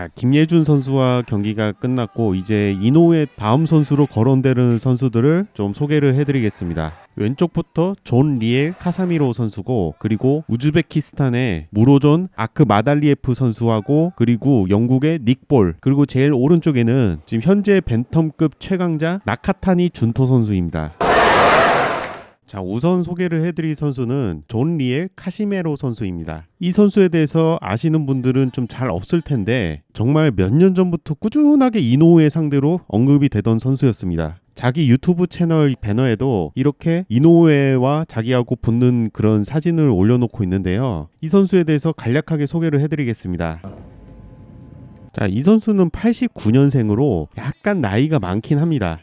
자, 김예준 선수와 경기가 끝났고 이제 이노우의 다음 선수로 거론되는 선수들을 좀 소개를 해드리겠습니다. 왼쪽부터 존 리엘 카사미로 선수고 그리고 우즈베키스탄의 무로존 아크 마달리에프 선수하고 그리고 영국의 닉볼 그리고 제일 오른쪽에는 지금 현재 벤텀급 최강자 나카타니 준토 선수입니다. 자, 우선 소개를 해드릴 선수는 존 리엘 카시메로 선수입니다. 이 선수에 대해서 아시는 분들은 좀 잘 없을 텐데 정말 몇 년 전부터 꾸준하게 이노우의 상대로 언급이 되던 선수였습니다. 자기 유튜브 채널 배너에도 이렇게 이노우에와 자기하고 붙는 그런 사진을 올려놓고 있는데요. 이 선수에 대해서 간략하게 소개를 해드리겠습니다. 자, 이 선수는 89년생으로 약간 나이가 많긴 합니다.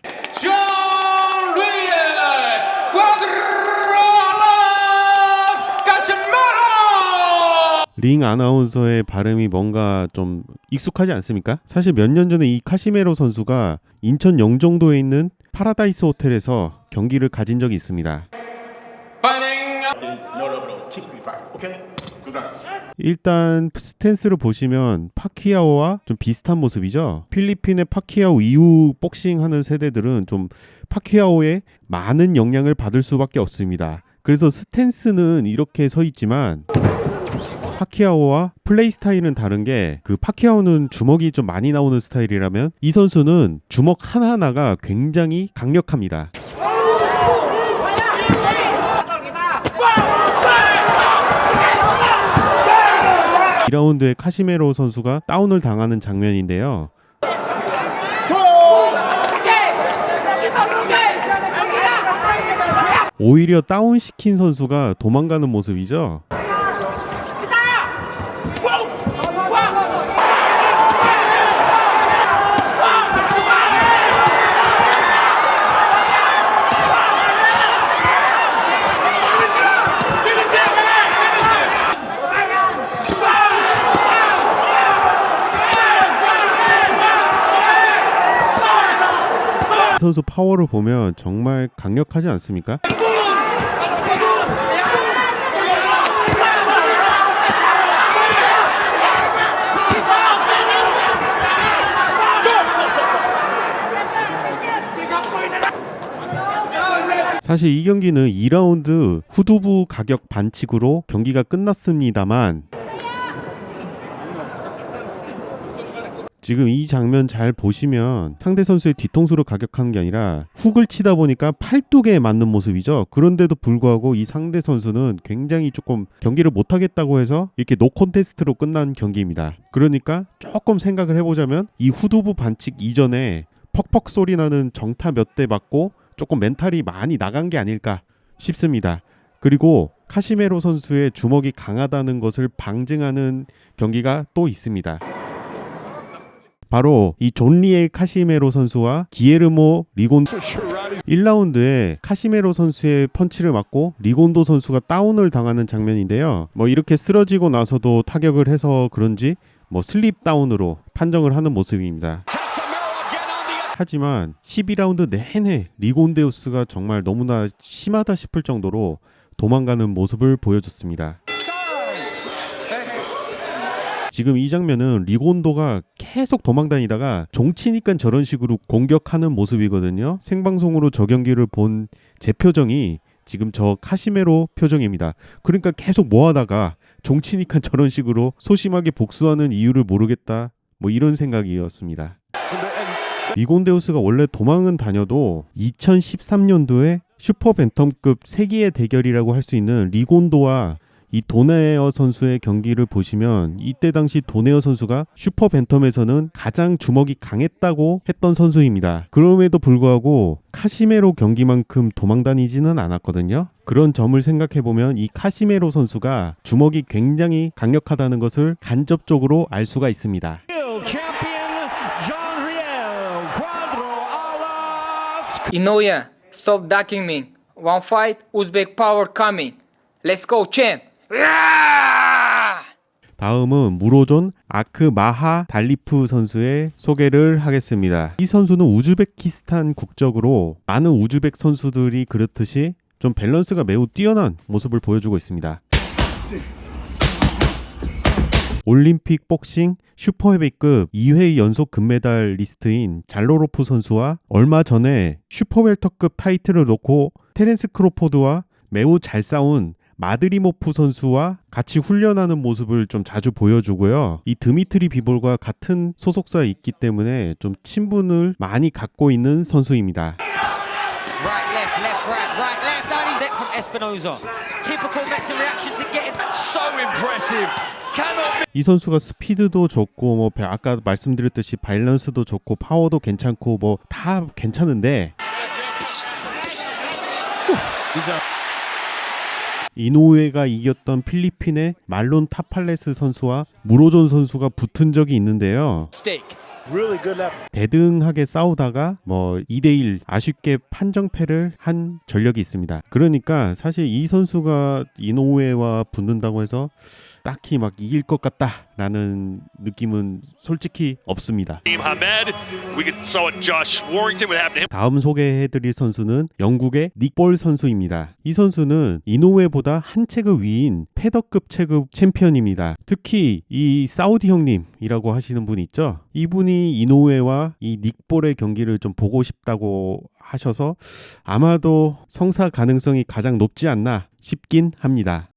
링 아나운서의 발음이 뭔가 좀 익숙하지 않습니까? 사실 몇 년 전에 이 카시메로 선수가 인천 영종도에 있는 파라다이스 호텔에서 경기를 가진 적이 있습니다. 일단 스탠스를 보시면 파키아오와 좀 비슷한 모습이죠. 필리핀의 파키아오 이후 복싱하는 세대들은 좀 파키아오의 많은 영향을 받을 수밖에 없습니다. 그래서 스탠스는 이렇게 서 있지만 파키아오와 플레이 스타일은 다른 게 그 파키아오는 주먹이 좀 많이 나오는 스타일이라면 이 선수는 주먹 하나하나가 굉장히 강력합니다. 2라운드에 카시메로 선수가 다운을 당하는 장면인데요. 오히려 다운시킨 선수가 도망가는 모습이죠. 선수 파워를 보면 정말 강력하지 않습니까? 사실 이 경기는 2라운드 후두부 가격 반칙으로 경기가 끝났습니다만 지금 이 장면 잘 보시면 상대 선수의 뒤통수를 가격하는 게 아니라 훅을 치다 보니까 팔뚝에 맞는 모습이죠. 그런데도 불구하고 이 상대 선수는 굉장히 조금 경기를 못 하겠다고 해서 이렇게 노 콘테스트로 끝난 경기입니다. 그러니까 조금 생각을 해보자면 이 후두부 반칙 이전에 퍽퍽 소리 나는 정타 몇 대 맞고 조금 멘탈이 많이 나간 게 아닐까 싶습니다. 그리고 카시메로 선수의 주먹이 강하다는 것을 방증하는 경기가 또 있습니다. 바로 이 존리엘 카시메로 선수와 기에르모 리곤도 1라운드에 카시메로 선수의 펀치를 맞고 리곤도 선수가 다운을 당하는 장면인데요. 뭐 이렇게 쓰러지고 나서도 타격을 해서 그런지 뭐 슬립 다운으로 판정을 하는 모습입니다. 하지만 12라운드 내내 리곤데우스가 정말 너무나 심하다 싶을 정도로 도망가는 모습을 보여줬습니다. 지금 이 장면은 리곤도가 계속 도망다니다가 종치니까 저런 식으로 공격하는 모습이거든요. 생방송으로 저 경기를 본 제 표정이 지금 저 카시메로 표정입니다. 그러니까 계속 뭐하다가 종치니까 저런 식으로 소심하게 복수하는 이유를 모르겠다. 뭐 이런 생각이었습니다. 리곤데우스가 원래 도망은 다녀도 2013년도에 슈퍼 벤텀급 세기의 대결이라고 할 수 있는 리곤도와 이 도네어 선수의 경기를 보시면 이때 당시 도네어 선수가 슈퍼 벤텀에서는 가장 주먹이 강했다고 했던 선수입니다. 그럼에도 불구하고 카시메로 경기만큼 도망다니지는 않았거든요. 그런 점을 생각해 보면 이 카시메로 선수가 주먹이 굉장히 강력하다는 것을 간접적으로 알 수가 있습니다. Inoue, stop ducking me. One fight, Uzbek power coming. Let's go, champ. 다음은 무로존 아크 마하 달리프 선수의 소개를 하겠습니다. 이 선수는 우즈베키스탄 국적으로 많은 우즈벡 선수들이 그렇듯이 좀 밸런스가 매우 뛰어난 모습을 보여주고 있습니다. 올림픽 복싱 슈퍼 헤비급 2회 연속 금메달 리스트인 잘로로프 선수와 얼마 전에 슈퍼 웰터급 타이틀을 놓고 테렌스 크로포드와 매우 잘 싸운 마드리모프 선수와 같이 훈련하는 모습을 좀 자주 보여주고요. 이 드미트리 비볼과 같은 소속사에 있기 때문에 좀 친분을 많이 갖고 있는 선수입니다. Right, left, left, right, right, left. Only set from Espinoza. Typical Mexican reaction to get it. So impressive. Cannot 이 선수가 스피드도 좋고 뭐 배- 아까 말씀드렸듯이 밸런스도 좋고 파워도 괜찮고 뭐 다 괜찮은데 이노우에가 이겼던 필리핀의 말론 타팔레스 선수와 무로존 선수가 붙은 적이 있는데요. 대등하게 싸우다가 뭐 2대1 아쉽게 판정패를 한 전력이 있습니다. 그러니까 사실 이 선수가 이노우에와 붙는다고 해서 딱히 막 이길 것 같다라는 느낌은 솔직히 없습니다. 다음 소개해드릴 선수는 영국의 닉볼 선수입니다. 이 선수는 이노우에보다 한 체급 위인 패더급 체급 챔피언입니다. 특히 이 사우디 형님이라고 하시는 분 있죠? 이분이 이노우에와 이 닉볼의 경기를 좀 보고 싶다고 하셔서 아마도 성사 가능성이 가장 높지 않나 싶긴 합니다.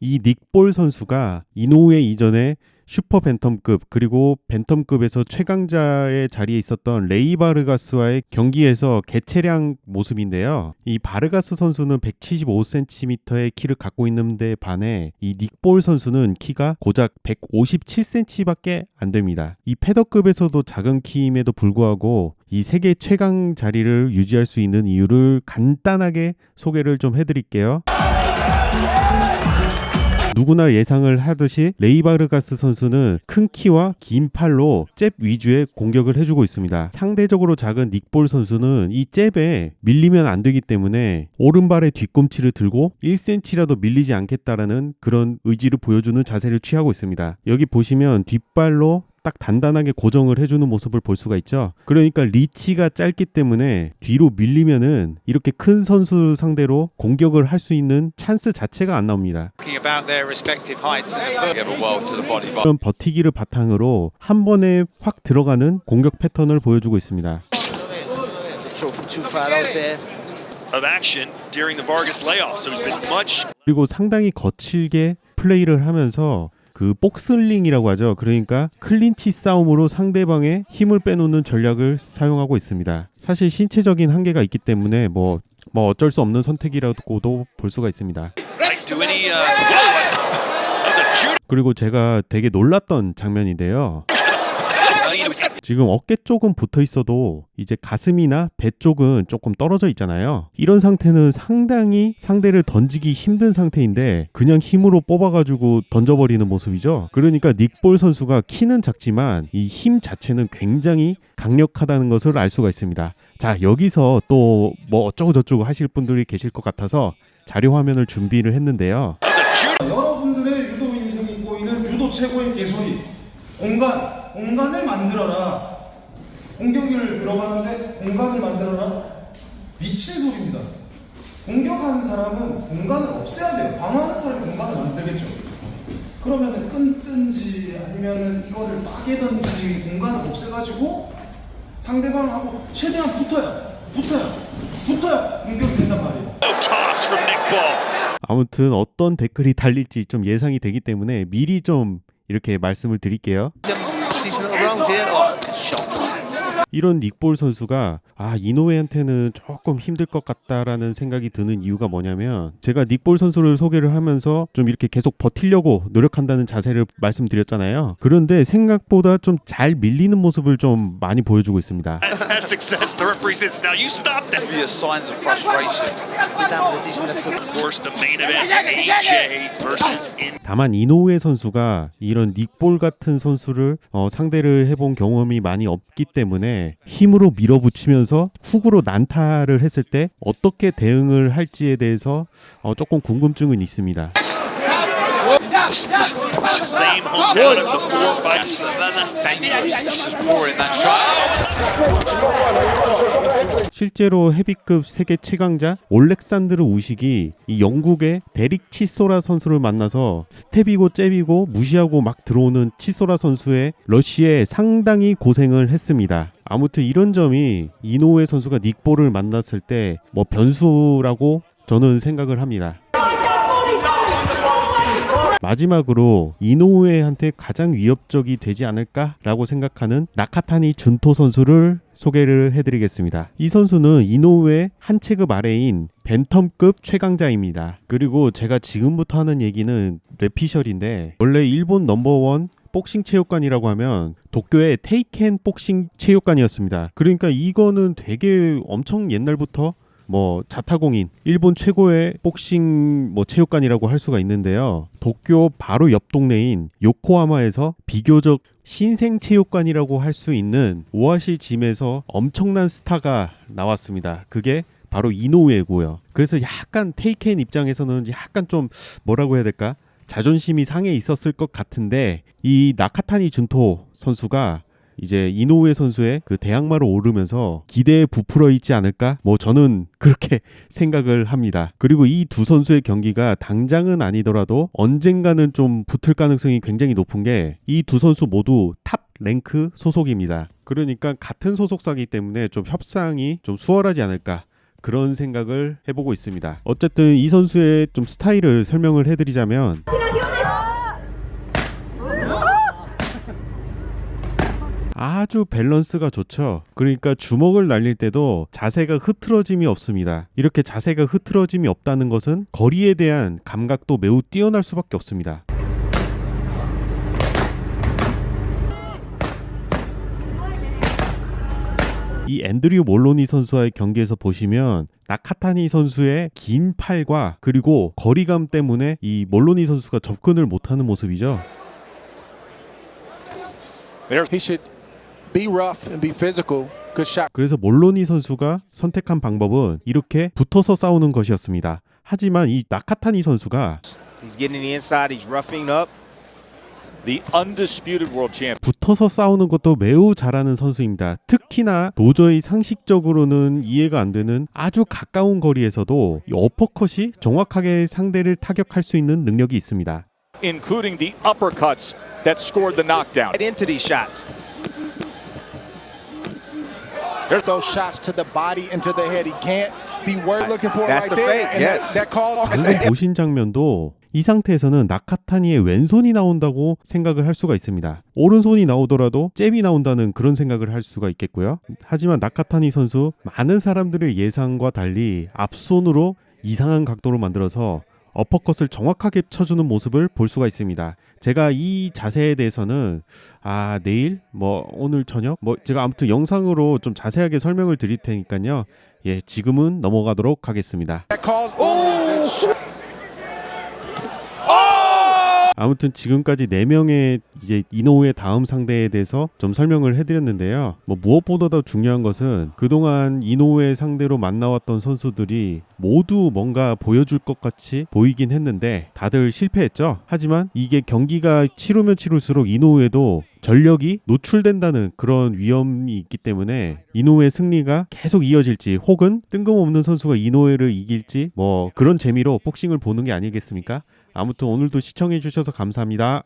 이 닉볼 선수가 이노우에 이전에 슈퍼 벤텀급 그리고 벤텀급에서 최강자의 자리에 있었던 레이 바르가스와의 경기에서 개체량 모습인데요. 이 바르가스 선수는 175cm의 키를 갖고 있는데 반해 이 닉볼 선수는 키가 고작 157cm밖에 안 됩니다. 이 패더급에서도 작은 키임에도 불구하고 이 세계 최강 자리를 유지할 수 있는 이유를 간단하게 소개를 좀 해드릴게요. 누구나 예상을 하듯이 레이바르가스 선수는 큰 키와 긴 팔로 잽 위주의 공격을 해주고 있습니다. 상대적으로 작은 닉볼 선수는 이 잽에 밀리면 안 되기 때문에 오른발의 뒤꿈치를 들고 1cm라도 밀리지 않겠다라는 그런 의지를 보여주는 자세를 취하고 있습니다. 여기 보시면 뒷발로 딱 단단하게 고정을 해주는 모습을 볼 수가 있죠. 그러니까 리치가 짧기 때문에 뒤로 밀리면은 이렇게 큰 선수 상대로 공격을 할 수 있는 찬스 자체가 안 나옵니다. 그런 버티기를 바탕으로 한 번에 확 들어가는 공격 패턴을 보여주고 있습니다. throw from too far out there. of action during the Vargas layoff. So he's been much 그리고 상당히 거칠게 플레이를 하면서 그 복슬링이라고 하죠. 그러니까 클린치 싸움으로 상대방의 힘을 빼놓는 전략을 사용하고 있습니다. 사실 신체적인 한계가 있기 때문에 뭐, 뭐 어쩔 수 없는 선택이라고도 볼 수가 있습니다. Uh. 그리고 제가 되게 놀랐던 장면인데요. 지금 어깨 쪽은 붙어 있어도 이제 가슴이나 배 쪽은 조금 떨어져 있잖아요. 이런 상태는 상당히 상대를 던지기 힘든 상태인데 그냥 힘으로 뽑아가지고 던져버리는 모습이죠. 그러니까 닉볼 선수가 키는 작지만 이 힘 자체는 굉장히 강력하다는 것을 알 수가 있습니다. 자 여기서 또 뭐 어쩌고 저쩌고 하실 분들이 계실 것 같아서 자료 화면을 준비를 했는데요. 여러분들의 유도 인생이 꼬이는 유도 최고의 개소리 공간 공간을 만들어라. 공격을 들어가는데 공간을 만들어라. 미친 소리입니다. 공격하는 사람은 공간을 없애야 돼요. 방어하는 사람이 공간을 만들겠죠. 그러면은 끈든지 아니면은 이거를 빠개든지 공간을 없애가지고 상대방하고 최대한 붙어야 붙어야 붙어야 공격이 된단 말이에요. 아무튼 어떤 댓글이 달릴지 좀 예상이 되기 때문에 미리 좀 이렇게 말씀을 드릴게요. Jones. 이런 닉볼 선수가 아 이노웨한테는 조금 힘들 것 같다라는 생각이 드는 이유가 뭐냐면 제가 닉볼 선수를 소개를 하면서 좀 이렇게 계속 버티려고 노력한다는 자세를 말씀드렸잖아요. 그런데 생각보다 좀 잘 밀리는 모습을 좀 많이 보여주고 있습니다. 다만 이노우에 선수가 이런 닉볼 같은 선수를 어, 상대를 해본 경험이 많이 없기 때문에 힘으로 밀어붙이면서 훅으로 난타를 했을 때 어떻게 대응을 할지에 대해서 어, 조금 궁금증은 있습니다. 실제로 헤비급 세계 최강자 올렉산드르 우식이 이 영국의 데릭 치소라 선수를 만나서 스텝이고 잽이고 무시하고 막 들어오는 치소라 선수의 러시에 상당히 고생을 했습니다. 아무튼 이런 점이 이노우에 선수가 닉볼을 만났을 때 뭐 변수라고 저는 생각을 합니다. 마지막으로 이노우에한테 가장 위협적이 되지 않을까라고 생각하는 나카타니 준토 선수를 소개를 해드리겠습니다. 이 선수는 이노우의 한 체급 아래인 벤텀급 최강자입니다. 그리고 제가 지금부터 하는 얘기는 뇌피셜인데 원래 일본 넘버원 복싱 체육관이라고 하면 도쿄의 테이켄 복싱 체육관이었습니다. 그러니까 이거는 되게 엄청 옛날부터 뭐 자타공인 일본 최고의 복싱 뭐 체육관이라고 할 수가 있는데요. 도쿄 바로 옆 동네인 요코하마에서 비교적 신생 체육관이라고 할 수 있는 오아시 짐에서 엄청난 스타가 나왔습니다. 그게 바로 이노우에고요. 그래서 약간 테이켄 입장에서는 약간 좀 뭐라고 해야 될까? 자존심이 상해 있었을 것 같은데 이 나카타니 준토 선수가 이제 이노우에 선수의 그 대항마로 오르면서 기대에 부풀어 있지 않을까? 뭐 저는 그렇게 생각을 합니다. 그리고 이 두 선수의 경기가 당장은 아니더라도 언젠가는 좀 붙을 가능성이 굉장히 높은 게 이 두 선수 모두 탑 랭크 소속입니다. 그러니까 같은 소속사기 때문에 좀 협상이 좀 수월하지 않을까? 그런 생각을 해보고 있습니다. 어쨌든 이 선수의 좀 스타일을 설명을 해드리자면 아주 밸런스가 좋죠. 그러니까 주먹을 날릴 때도 자세가 흐트러짐이 없습니다. 이렇게 자세가 흐트러짐이 없다는 것은 거리에 대한 감각도 매우 뛰어날 수밖에 없습니다. 이 앤드류 몰로니 선수와의 경기에서 보시면 나카타니 선수의 긴 팔과 그리고 거리감 때문에 이 몰로니 선수가 접근을 못하는 모습이죠. Be rough and be physical. Good shot. 그래서 몰로니 선수가 선택한 방법은 이렇게 붙어서 싸우는 것이었습니다. 하지만 이 나카타니 선수가 He's getting in the inside. He's roughing up. The undisputed world champion. 붙어서 싸우는 것도 매우 잘하는 선수입니다. 특히나 도저히 상식적으로는 이해가 안 되는 아주 가까운 거리에서도 이 어퍼컷이 정확하게 상대를 타격할 수 있는 능력이 있습니다. including the uppercuts that scored the knockdown. Get into these shots. There's those shots to the body and to the head. He can't be worth looking for That's right the there. fake, And yes. that, that call. 방금 보신 장면도 이 상태에서는 나카타니의 왼손이 나온다고 생각을 할 수가 있습니다. 오른손이 나오더라도 잽이 나온다는 그런 생각을 할 수가 있겠고요. 하지만 나카타니 선수 많은 사람들의 예상과 달리 앞손으로 이상한 각도로 만들어서 어퍼컷을 정확하게 쳐주는 모습을 볼 수가 있습니다. 제가 이 자세에 대해서는 아 내일 뭐 오늘 저녁 뭐 제가 아무튼 영상으로 좀 자세하게 설명을 드릴 테니까요. 예 지금은 넘어가도록 하겠습니다. That calls. Oh, good shot. 아무튼 지금까지 4명의 이제 이노우의 다음 상대에 대해서 좀 설명을 해드렸는데요. 뭐 무엇보다도 중요한 것은 그동안 이노우의 상대로 만나왔던 선수들이 모두 뭔가 보여줄 것 같이 보이긴 했는데 다들 실패했죠. 하지만 이게 경기가 치루면 치룰수록 이노우에도 전력이 노출된다는 그런 위험이 있기 때문에 이노우의 승리가 계속 이어질지 혹은 뜬금없는 선수가 이노우를 이길지 뭐 그런 재미로 복싱을 보는 게 아니겠습니까? 아무튼 오늘도 시청해 주셔서 감사합니다.